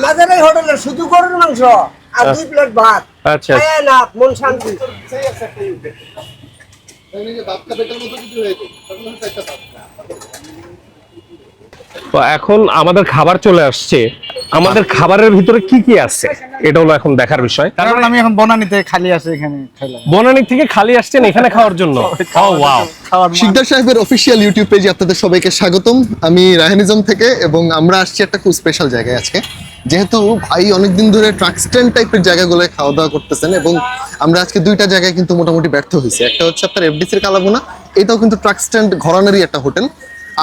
আমাদের এই হোটেলে শুধু গরুর মাংস আর দুই প্লেট ভাত। আচ্ছা। খায় না মন শান্তি। তো এখন আমাদের খাবার চলে আসছে। আমাদের খাবারের ভিতরে কি কি আছে? এটা হলো এখন দেখার বিষয়। কারণ আমি এখন বনানিতে খালি আছে এখানে খাইলাম। বনানী থেকে খালি আসছেন এখানে খাওয়ার জন্য? Oh, শিকদার সাহেবের অফিসিয়াল ইউটিউব পেজে আপনাদের সবাইকে স্বাগতম। আমি রাহানিজম থেকে এবং আমরা আসছি একটা খুব স্পেশাল জায়গায় আজকে। যেহেতু ভাই অনেকদিন ধরে ট্রাক স্ট্যান্ড টাইপের জায়গাগুলোয় খাওয়া দাওয়া করতেছেন এবং আমরা আজকে দুইটা জায়গায় কিন্তু মোটামুটি ব্যর্থ হয়েছি। একটা হচ্ছে আপনার এফডিসির কালাবোনা এটাও কিন্তু ট্রাক স্ট্যান্ড ঘরানারই একটা হোটেল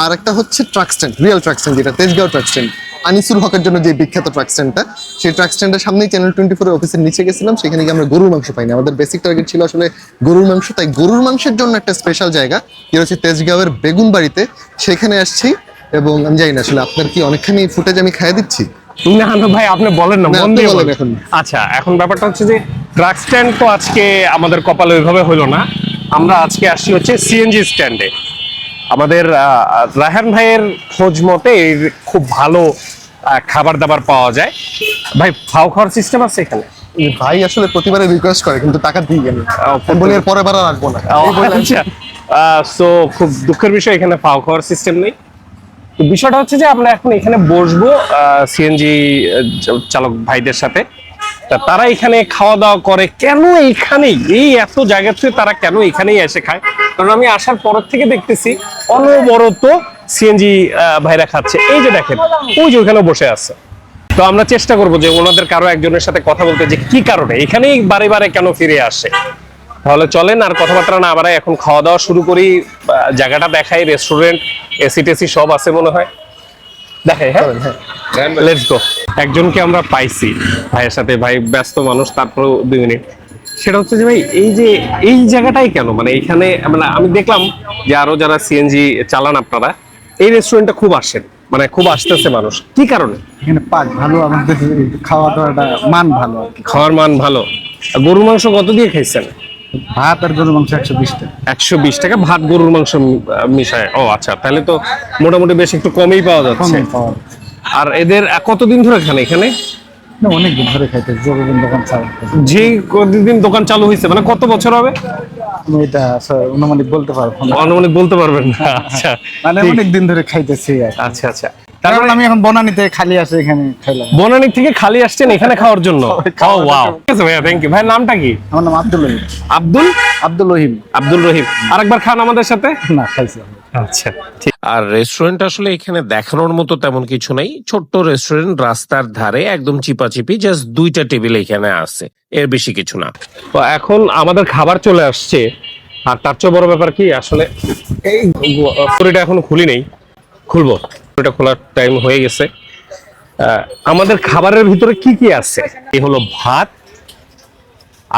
আর একটা হচ্ছে truck stand real truck stand যেটা তেজগাঁও ট্রাক স্ট্যান্ড আনিসুল হকের জন্য যে বিখ্যাত ট্রাক স্ট্যান্ডটা সেই ট্রাক স্ট্যান্ডের সামনেই চ্যানেল টোয়েন্টি ফোর অফিসের নিচে গেছিলাম সেখানে গিয়ে আমরা গরুর মাংস পাইনি। আমাদের বেসিক টার্গেট ছিল আসলে গরুর মাংস তাই গরুর মাংসের জন্য একটা স্পেশাল জায়গা যেটা হচ্ছে তেজগাঁওয়ের বেগুন বাড়িতে সেখানে আসছি এবং আমি জানি না আসলে আপনার কি অনেকখানি ফুটেজ আমি খাইয়ে দিচ্ছি? না না ভাই আপনি বলেন না মন দিয়ে বলেন এখন। আচ্ছা এখন ব্যাপারটা হচ্ছে যে ট্রাক স্ট্যান্ড তো আজকে আমাদের কপালে ওইভাবে হলো না। আমরা আজকে আসছি হচ্ছে সিএনজি স্ট্যান্ডে আমাদের আহ, রায়হান ভাইয়ের খোঁজ মতে খুব ভালো খাবার দাবার পাওয়া যায়। ভাই ফাও খাওয়ার সিস্টেম আছে এখানে? ভাই আসলে প্রতিবারে রিকোয়েস্ট করে কিন্তু টাকা দিই আমি বলি এর পরে বার রাখব না। আচ্ছা। সো খুব দুঃখের বিষয় এখানে ফাও খাওয়ার সিস্টেম নেই। বিষয়টা হচ্ছে যে আমরা এখন এখানে বসবো সিএনজি চালক ভাইদের সাথে। তা তারা এখানে খাওয়া দাওয়া করে। কেন এখানেই এই এত জায়গা থেকে তারা কেন এখানেই এসে খায়? কারণ আমি আসার পর থেকে দেখতেছি অনবরত সিএনজি ভাইরা খাচ্ছে। এই যে দেখেন, ওই যে ওখানে বসে আছে। তো আমরা চেষ্টা করব যে ওনাদের কারও একজনের সাথে কথা বলতে যে কি কারণে এখানেই বারে বারে কেন ফিরে আসে। তাহলে চলেন আর কথাবার্তা না আবার এখন খাওয়া দাওয়া শুরু করি। জায়গাটা দেখাই রেস্টুরেন্ট এসি টেসি সব আছে মনে হয়। দেখাই হ্যাঁ? লেটস গো একজনকে আমরা পাইছি ভাইয়ের সাথে ভাই ব্যস্ত মানুষ তারপর দুই মিনিট। সেটা হচ্ছে যে ভাই এই যে এই জায়গাটাই কেন? মানে এখানে মানে আমি দেখলাম যে আরও যারা সিএনজি চালান আপনারা এই রেস্টুরেন্টটা খুব আসেন মানে খুব আসতেছে মানুষ। কি কারণে? এখানে পাক ভালো আমাদের খাওয়া দাওয়াটা মান ভালো খাওয়ার মান ভালো। গরুর মাংস কত দিয়ে খাইছেন? ভাত আর গরুর মাংস একশো বিশ টাকা। একশো বিশ টাকা ভাত গরুর মাংস মিশায়। ও আচ্ছা তাহলে তো মোটামুটি বেশ একটু কমই পাওয়া যাচ্ছে। আর এদের কতদিন ধরে খান এখানে? না, অনেকদিন ধরে খাইতে যোগবিন দোকান চালাই যে কতদিন দোকান চালু হয়েছে মানে কত বছর হবে? এটা আসলে অনুমানিক বলতে পারব না। অনুমানিক বলতে পারবেন না। আচ্ছা মানে। অনেক দিন ধরে খাইতেছি আচ্ছা আচ্ছা। কারণ আমি এখন বনানিতে খালি আছে এখানে খাইলাম বনানী থেকে খালি আসছেন এখানে খাওয়ার জন্য? ও ওয়াও ঠিক আছে ভাইয়া থ্যাংক ইউ ভাইয়ের নামটা কি? আমার নাম আব্দুল রহিম। আব্দুল? আব্দুল রহিম। আব্দুল রহিম। আরেকবার খান আমাদের সাথে? না খাইছি আচ্ছা ঠিক। আর রেস্টুরেন্ট আসলে এখানে দেখানোর মতো তেমন কিছু নাই। ছোট্ট রেস্টুরেন্ট রাস্তার ধারে একদম চিপাচিপি জাস্ট দুইটা টেবিল এখানে আছে। এর বেশি কিছু না। তো এখন আমাদের খাবার চলে আসছে। আর তার চেয়ে বড় ব্যাপার কি আসলে এই এখন খুলি নেই। খুলবো। পুরিটা খোলার টাইম হয়ে গেছে। আমাদের খাবারের ভিতরে কি কি আছে? এই হলো ভাত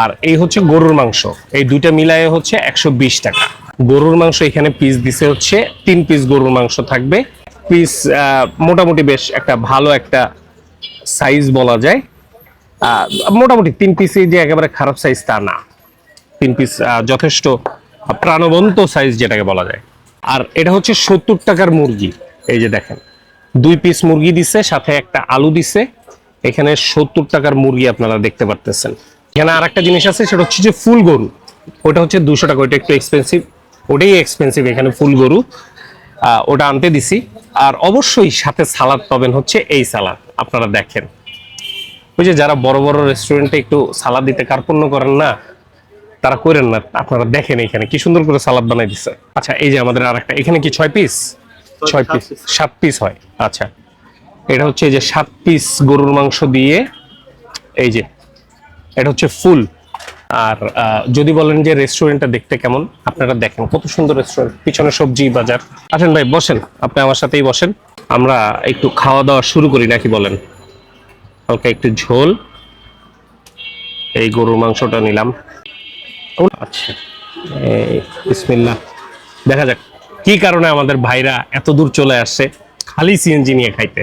আর এই হচ্ছে গরুর মাংস। এই দুইটা মিলায়ে হচ্ছে একশো বিশ টাকা। গরুর মাংস এখানে পিস দিছে হচ্ছে তিন পিস গরুর মাংস থাকবে। পিস মোটামুটি বেশ একটা ভালো একটা সাইজ বলা যায়। মোটামুটি তিন পিসই যে একেবারে খারাপ সাইজ তা না। তিন পিস যথেষ্ট প্রাণবন্ত সাইজ যেটাকে বলা যায়। আর এটা হচ্ছে সত্তর টাকার মুরগি। এই যে দেখেন, দুই পিস মুরগি দিছে, সাথে একটা আলু দিছে। এখানে সত্তর টাকার মুরগি আপনারা দেখতে পারতেছেন। এখানে আর একটা জিনিস আছে, সেটা হচ্ছে যে ফুল গরু। ওটা হচ্ছে দুশো টাকা ওটা একটু এক্সপেন্সিভ ওটাই এক্সপেন্সিভ এখানে ফুল গরু। ওটা আনতে দিছি। আর অবশ্যই সাথে সালাদ পাবেন হচ্ছে এই সালাদ, আপনারা দেখেন। ওই যে যারা বড় বড় রেস্টুরেন্টে একটু সালাদ দিতে কার্পণ্য করেন না, তারা করেন না, আপনারা দেখেন এখানে কি সুন্দর করে সালাদ বানাই দিচ্ছে আচ্ছা এই যে আমাদের আরেকটা, এখানে কি ছয় পিস ছয় পিস সাত পিস হয়। আচ্ছা। এটা হচ্ছে এই যে সাত পিস গরুর মাংস দিয়ে এই যে এটা হচ্ছে ফুল। আর যদি বলেন যে রেস্টুরেন্টটা দেখতে কেমন আপনারা দেখেন কত সুন্দর রেস্টুরেন্ট পিছনে সবজি বাজার। আসেন ভাই বসেন। আপনি আমার সাথেই বসেন। আমরা একটু খাওয়া দাওয়া শুরু করি নাকি বলেন? হালকা একটু ঝোল। এই গরুর মাংসটা নিলাম। আচ্ছা। এই বিসমিল্লাহ। দেখা যাক। কি কারণে আমাদের ভাইরা এত দূর চলে আসছে? খালি সিএনজি নিয়ে খাইতে।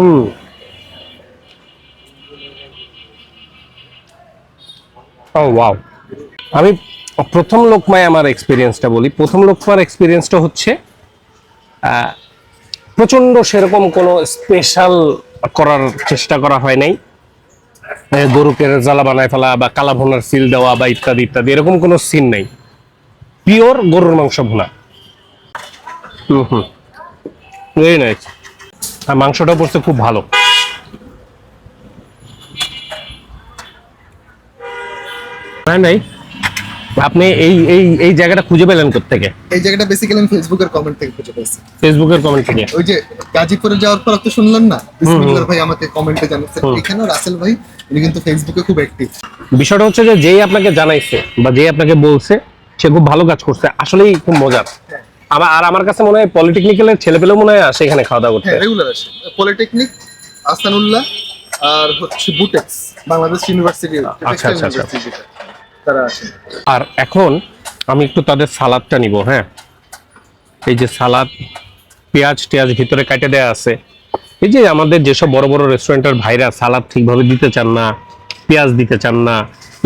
ও ওয়াও আমি প্রথম লোকমায় আমার এক্সপিরিয়েন্সটা বলি। প্রথম লোকমার এক্সপিরিয়েন্সটা হচ্ছে প্রচণ্ড সেরকম কোনো স্পেশাল করার চেষ্টা করা হয় নাই। গরুকে জ্বালা বানায় ফেলা বা কালা ভোনার সিল দেওয়া বা ইত্যাদি ইত্যাদি এরকম কোনো সিন নেই। পিওর গরুর মাংস ভুনা। হুম হুম। ভেরি নাইস আর মাংসটা পড়ছে খুব ভালো। নাই। আপনি এই এই এই জায়গাটা খুঁজে পেলেন থেকে এই জায়গাটা বেসিক্যালি আমি ফেসবুকের কমেন্ট থেকে খুঁজে পেয়েছি। ফেসবুকের কমেন্ট থেকে? ওই যে গাজীপুরে যাওয়ার পর তো শুনলেন না? বিসমিল্লাহ ভাই আমাকে কমেন্টে জানাচ্ছেন এখানেও রাসেল ভাই উনি কিন্তু ফেসবুকে খুব অ্যাক্টিভ বিষয়টা হচ্ছে যে যেই আপনাকে জানাইছে বা যেই আপনাকে বলছে সে খুব ভালো কাজ করছে। আসলেই খুব মজার। আমার আর আমার কাছে মনে হয় পলিটেকনিক্যালের ছেলে পেলেও মনে হয় আসে এখানে খাওয়া দাওয়া করতে। হ্যাঁ রেগুলার আসে। পলিটেকনিক আসানুল্লাহ আর হচ্ছে বুটেক্স বাংলাদেশ ইউনিভার্সিটি আচ্ছা, আচ্ছা, আচ্ছা। তারা আসে আর এখন আমি একটু তাদের সালাদটা নিব হ্যাঁ? এই যে সালাদ, পেঁয়াজ টেয়াজ ভিতরে কাটে দেয়া আছে। এই যে আমাদের যেসব বড় বড় রেস্টুরেন্টের ভাইরা সালাদ ঠিকভাবে দিতে চান না, পেঁয়াজ দিতে চান না,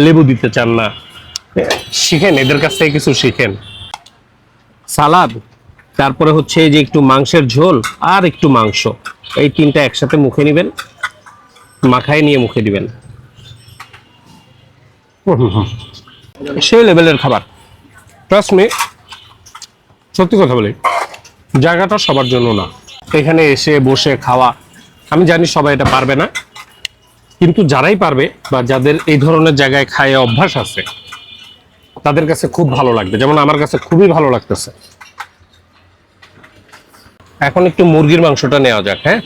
লেবু দিতে চান না শিখেন, এদের কাছ থেকে কিছু শিখেন। সালাদ, তারপরে হচ্ছে যে একটু মাংসের ঝোল আর একটু মাংস। এই তিনটা একসাথে মুখে নেবেন, মাখায় নিয়ে মুখে দিবেন। সেই লেভেলের খাবার। ট্রাস্ট মি সত্যি কথা বলি, জায়গাটা সবার জন্য না। এখানে এসে, বসে, খাওয়া, আমি জানি সবাই এটা পারবে না, কিন্তু যারাই পারবে বা যাদের এই ধরনের জায়গায় খায় অভ্যাস আছে, তাদের কাছে খুব ভালো লাগবে। যেমন আমার কাছে খুবই ভালো লাগতেছে। এখন একটু মুরগির মাংসটা নেওয়া যাক হ্যাঁ?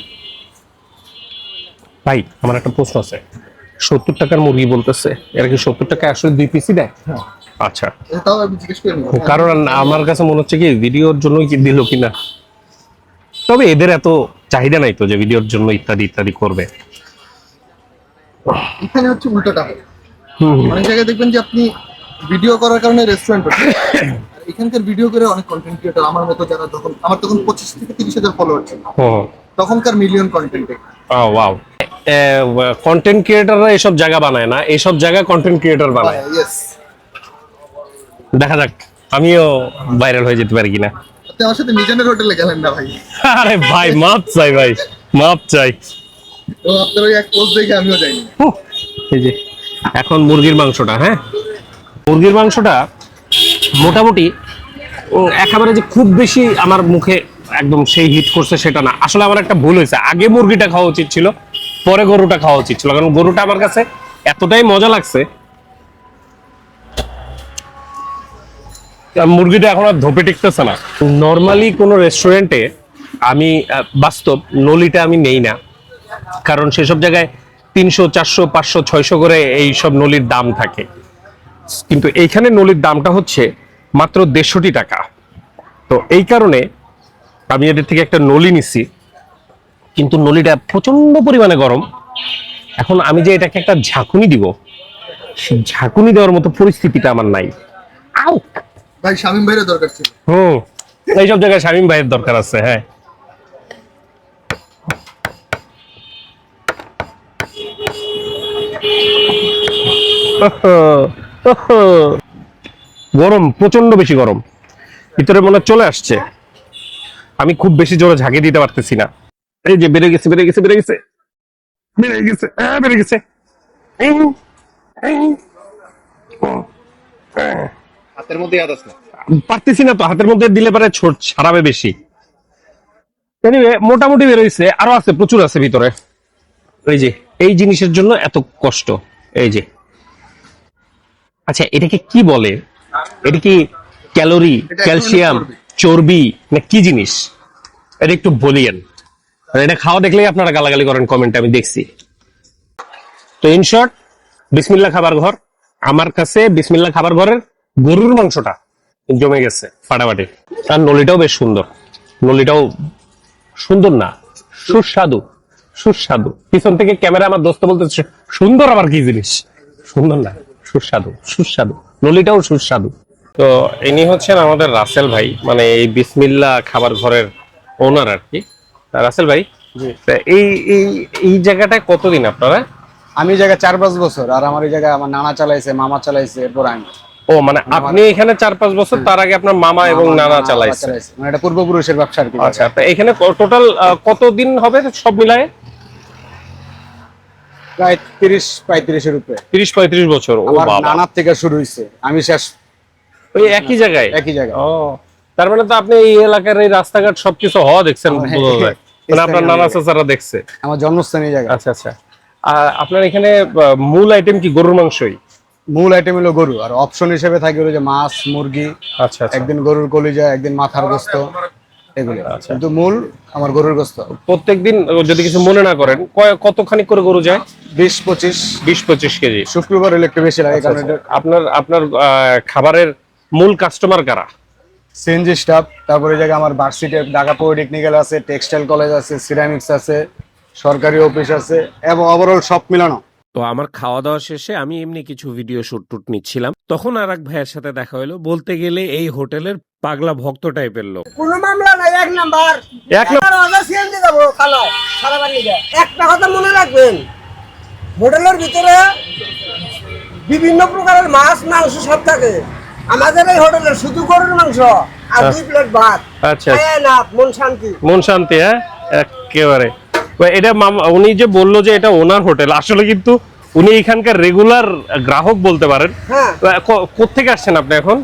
ভাই, আমার একটা প্রশ্ন আছে। সত্তর টাকার মুরগি বলতেছে। এরা কি সত্তর টাকা আসলে দুই পিসই দেয়? আচ্ছা। করে নিব কারণ আমার কাছে মনে হচ্ছে কি ভিডিওর জন্য কি দিল কিনা? তবে এদের এত চাহিদা নাই তো যে ভিডিওর জন্য ইত্যাদি ইত্যাদি করবে। এখানে হচ্ছে উল্টোটা। হয়। অনেক জায়গায় দেখবেন যে আপনি ভিডিও করার কারণে রেস্টুরেন্ট এখানকার ভিডিও করে অনেক কন্টেন্ট ক্রিয়েটর আমার মতো যারা তখন আমার তখন পঁচিশ থেকে তিরিশ হাজার ফলোয়ার ছিল। তখনকার মিলিয়ন কন্টেন্টে ওয়াও কন্টেন্ট ক্রিয়েটররা এসব জায়গা বানায় না এইসব জায়গায় কন্টেন্ট ক্রিয়েটর বানায়। দেখা যাক আমিও ভাইরাল হয়ে যেতে পারি কিনা। আমার সাথে মিজানের হোটেলে গেলেন না ভাই? আরে ভাই মাপ চাই ভাই মাপ চাই। তো আপনার ওই এক পোস্ট দেখে আমিও যাইনি। এই যে এখন মুরগির মাংসটা হ্যাঁ? মুরগির মাংসটা মোটামুটি একেবারে যে খুব বেশি আমার মুখে একদম সেই হিট করছে সেটা না। আসলে আমার একটা ভুল হয়েছে। আগে মুরগিটা খাওয়া উচিত ছিল, পরে গরুটা খাওয়া উচিত ছিল। কারণ গরুটা আমার কাছে এতটাই মজা লাগছে। মুরগিটা এখন আর ধোপে টিকতেছে না। নর্মালি কোনো রেস্টুরেন্টে আমি বাস্তব নলিটা আমি নেই না। কারণ সেসব জায়গায় তিনশো, চারশো, পাঁচশো, ছয়শো করে এই সব নলির দাম থাকে। কিন্তু এইখানে নলির দামটা হচ্ছে মাত্র দেড়শোটি টাকা। তো এই কারণে আমি এদের থেকে একটা নলি নিছি। কিন্তু নলিটা প্রচণ্ড পরিমাণে গরম। এখন আমি যে এটাকে একটা ঝাঁকুনি দিব সেই ঝাঁকুনি দেওয়ার মতো পরিস্থিতিটা আমার নাই। আউ! ভাই শামিম ভাইয়ের দরকার ছিল। হুম এইসব জায়গায় শামীম ভাইয়ের দরকার আছে হ্যাঁ। গরম প্রচণ্ড বেশি গরম। ভিতরে মনে চলে আসছে। আমি খুব বেশি জোরে ঝাঁকি দিতে পারতেছি না। এই যে বেড়ে গেছে বেড়ে গেছে বেড়ে গেছে। বেড়ে গেছে হ্যাঁ বেড়ে গেছে। হ্যাঁ। হাতের মধ্যে ইয়াদ আছে পারতেছি না তো হাতের মধ্যে দিলে পারে ছোট সারাবে বেশি। এনিওয়ে মোটামুটি বেরোইছে আরও আছে প্রচুর আছে ভিতরে। এই যে এই জিনিসের জন্য এত কষ্ট এই যে। আচ্ছা এটাকে কি বলে? এটা কি ক্যালোরি ক্যালসিয়াম? চর্বি, না কি জিনিস? এটা একটু বলিয়েন। এটা খাওয়া দেখলেই আপনারা গালাগালি করেন কমেন্ট আমি দেখছি। তো ইন শর্ট বিসমিল্লা খাবার ঘর, আমার কাছে বিসমিল্লা খাবার ঘরের গরুর মাংসটা জমে গেছে, ফাটাফাটি। আর নলিটাও বেশ সুন্দর। নলিটাও সুন্দর না, সুস্বাদু সুস্বাদু। পিছন থেকে ক্যামেরা আমার দোস্ত বলতেছে, সুন্দর আবার কি জিনিস? সুন্দর না, সুস্বাদু সুস্বাদু। নলিটাও সুস্বাদু। তো ইনি হচ্ছেন আমাদের রাসেল ভাই মানে এই বিসমিল্লা খাবার ঘরের ওনার আর কি। রাসেল ভাই এই এই এই জায়গাটায় কতদিন আপনারা? আমি এই জায়গায় চার পাঁচ বছর আর আমার এই জায়গায় আমার নানা চালাইছে মামা চালাইছে এরপর আমি। ও মানে আপনি এখানে চার পাঁচ বছর তার আগে আপনার মামা এবং নানা চালাইছে। মানে এটা পূর্বপুরুষের ব্যবসা আর কি। আচ্ছা এখানে টোটাল কতদিন হবে সব মিলায়ে? প্রায় তিরিশ পঁয়ত্রিশের উপরে। তিরিশ পঁয়ত্রিশ বছর ও বাবা। নানার থেকে শুরু হয়েছে আমি শেষ ওই একই জায়গায়? একই জায়গায়। ও তার মানে তো আপনি এই এলাকার এই রাস্তাঘাট সবকিছু হওয়া দেখছেন হ্যাঁ, বোঝা যায় মানে আপনার নানা চাচারা দেখছে। আমার জন্মস্থানীয় জায়গা। আচ্ছা আচ্ছা। আর আপনার এখানে মূল আইটেম কি গরুর মাংসই? মূল আইটেম হলো গরু। আর অপশন হিসেবে থাকে হলো যে মাছ মুরগি আচ্ছা আচ্ছা। একদিন গরুর কলিজা একদিন মাথার গোস্ত এগুলো। কিন্তু মূল আমার গরুর গোস্ত। প্রত্যেকদিন যদি কিছু মনে না করেন কয়- কতখানি করে গরু যায়? বিশ পঁচিশ। বিশ পঁচিশ কেজি। শুক্রবার হলে একটু বেশি লাগে কারণ আপনার আপনার আহ, খাবারের মূল কাস্টমার কারা? সিএনজি স্টাফ তারপরে জায়গায় আমার ভার্সিটি ঢাকা পলিটেকনিক্যাল আছে টেক্সটাইল কলেজ আছে সিরামিক্স আছে সরকারি অফিস আছে এবং ওভারঅল সব মিলানো। তো আমার খাওয়া দাওয়া শেষে আমি এমনি কিছু ভিডিও শুট টুট নিচ্ছিলাম। তখন আর এক ভাইয়ের সাথে দেখা হলো। বলতে গেলে এই হোটেলের পাগলা ভক্ত টাইপের লোক। কোনো মামলা নাই এক নাম্বার। এক নাম্বার? অর্ডার সিএনজি দেবো কালো সারা বাড়ি একটা কথা মনে রাখবেন হোটেলের ভিতরে বিভিন্ন প্রকারের মাছ মাংস সব থাকে। আমাদের এই হোটেলে শুধু গরুর মাংস আর দুই প্লেট ভাত। আচ্ছা। খাইয়ে না মন শান্তি। মন শান্তি হ্যাঁ? একেবারে। এটা উনি যে বলল যে এটা ওনার হোটেল আসলে কিন্তু উনি এখানকার রেগুলার গ্রাহক বলতে পারেন। হ্যাঁ। কোথেকে আসছেন আপনি এখন?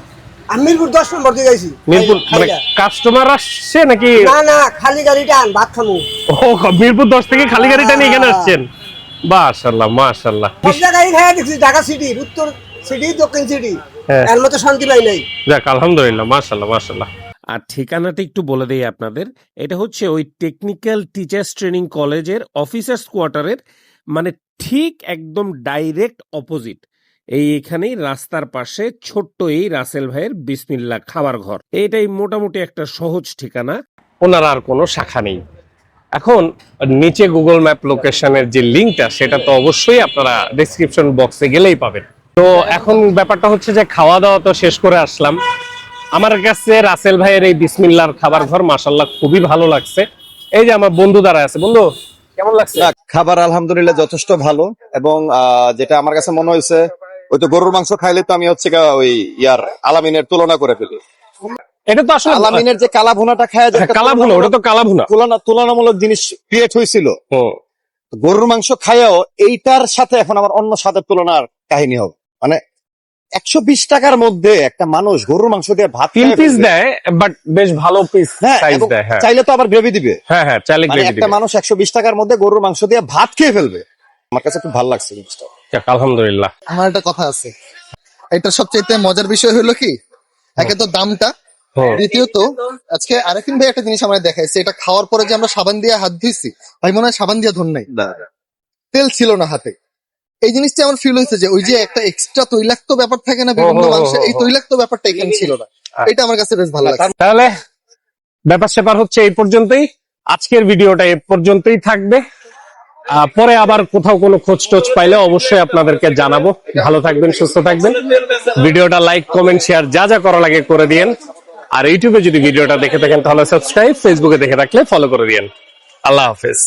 মিরপুর দশ নম্বর দিয়ে গেছি। মিরপুর মানে কাস্টমার আসছে নাকি? না না খালি গাড়িটা আন ভাত খামু ও মিরপুর দশ থেকে খালি গাড়িটা নিয়ে এখানে আসছেন? মাশাল্লাহ মাশাল্লাহ সব জায়গায় খাইয়া দেখছি ঢাকা সিটির উত্তর সিটি দক্ষিণ সিটি হ্যাঁ। এর মতো শান্তি পাই নাই। যাক আলহামদুলিল্লাহ মাশাল্লাহ মাশাল্লাহ আর ঠিকানাটা একটু বলে দেই আপনাদের। এটা হচ্ছে ওই টেকনিক্যাল টিচার্স ট্রেনিং কলেজের অফিসার্স কোয়ার্টারের মানে ঠিক একদম ডাইরেক্ট অপোজিট এই এখানেই রাস্তার পাশে ছোট্ট এই রাসেল ভাইয়ের বিসমিল্লা খাবার ঘর। এটাই মোটামুটি একটা সহজ ঠিকানা। ওনার আর কোনো শাখা নেই। এখন নিচে গুগল ম্যাপ লোকেশনের যে লিঙ্কটা সেটা তো অবশ্যই আপনারা ডেসক্রিপশন বক্সে গেলেই পাবেন। তো এখন ব্যাপারটা হচ্ছে যে খাওয়া দাওয়া তো শেষ করে আসলাম। আমার কাছে রাসেল ভাইয়ের এই বিসমিল্লার খাবার ঘর মাসাল্লাহ খুবই ভালো লাগছে। এই যে আমার বন্ধু দ্বারা আছে। বন্ধু কেমন লাগছে? খাবার আলহামদুলিল্লাহ যথেষ্ট ভালো এবং যেটা আমার কাছে মনে হয়েছে ওই তো গরুর মাংস খাইলে তো আমি হচ্ছে ওই ইয়ার আলামিনের তুলনা করে ফেলি। এটা তো আসলে আলামিনের যে কালা ভুনাটা খায় যে কালা ভুনা ওটা তো কালা ভুনা তুলনা তুলনামূলক জিনিস ক্রিয়েট হয়েছিল গরুর মাংস খাইয়াও এইটার সাথে এখন আমার অন্য স্বাদের তুলনার কাহিনী হবে। মানে একশো বিশ টাকার মধ্যে একটা মানুষ গরুর মাংস দিয়ে ভাত তিন পিস দেয় বাট বেশ ভালো পিস হ্যাঁ সাইজ দেয় হ্যাঁ। চাইলে তো আবার গ্রেভি দিবে। হ্যাঁ হ্যাঁ চাইলে মানে গ্রেভি একটা মানুষ একশো বিশ টাকার মধ্যে গরুর মাংস দিয়ে ভাত খেয়ে ফেলবে। আমার কাছে খুব ভালো লাগছে জিনিসটা। আলহামদুলিল্লাহ। আমার একটা কথা আছে। এটা সবচেয়ে মজার বিষয় হলো কি? একে তো দামটা। দ্বিতীয়ত আজকে আরেকদিন ভাই একটা জিনিস আমরা দেখাইছে। এটা খাওয়ার পরে যে আমরা সাবান দিয়ে হাত ধুইছি ভাই মনে হয় সাবান দিয়ে ধর নাই। তেল ছিল না হাতে। এই জিনিসটা আমার ফিল হয়েছে যে ওই যে একটা এক্সট্রা তৈলাক্ত ব্যাপার থাকে না বিভিন্ন মাংসে এই তৈলাক্ত ব্যাপারটা এখানে ছিল না। এটা আমার কাছে বেশ ভালো লাগছে। তাহলে ব্যাপার স্যাপার হচ্ছে এই পর্যন্তই। আজকের ভিডিওটা এ পর্যন্তই থাকবে। পরে আবার কোথাও কোনো খোঁজ টোজ পাইলে অবশ্যই আপনাদেরকে জানাব। ভালো থাকবেন সুস্থ থাকবেন। ভিডিওটা লাইক কমেন্ট শেয়ার যা যা করা লাগে করে দিয়েন। আর ইউটিউবে যদি ভিডিওটা দেখে থাকেন তাহলে সাবস্ক্রাইব ফেসবুকে দেখে থাকলে ফলো করে দিয়েন। আল্লাহ হাফেজ।